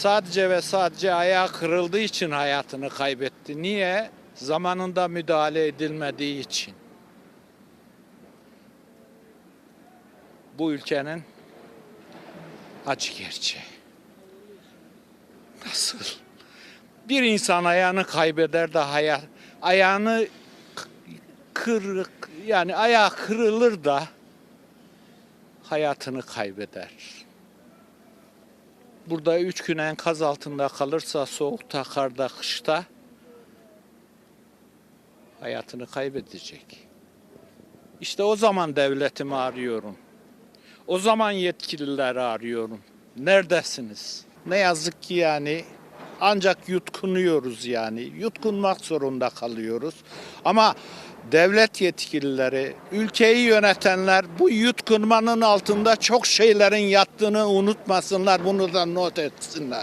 sadece ve sadece ayağı kırıldığı için hayatını kaybetti. Niye? Zamanında müdahale edilmediği için. Bu ülkenin acı gerçeği. Nasıl? Bir insan ayağını kaybeder de hayat ayağını kırık yani ayağı kırılır da hayatını kaybeder. Burada üç gün enkaz altında kalırsa soğukta, karda, kışta hayatını kaybedecek. İşte o zaman devletimi arıyorum. O zaman yetkilileri arıyorum. Neredesiniz? Ne yazık ki yani ancak yutkunuyoruz yani. Yutkunmak zorunda kalıyoruz. Ama devlet yetkilileri, ülkeyi yönetenler bu yutkunmanın altında çok şeylerin yattığını unutmasınlar. Bunu da not etsinler.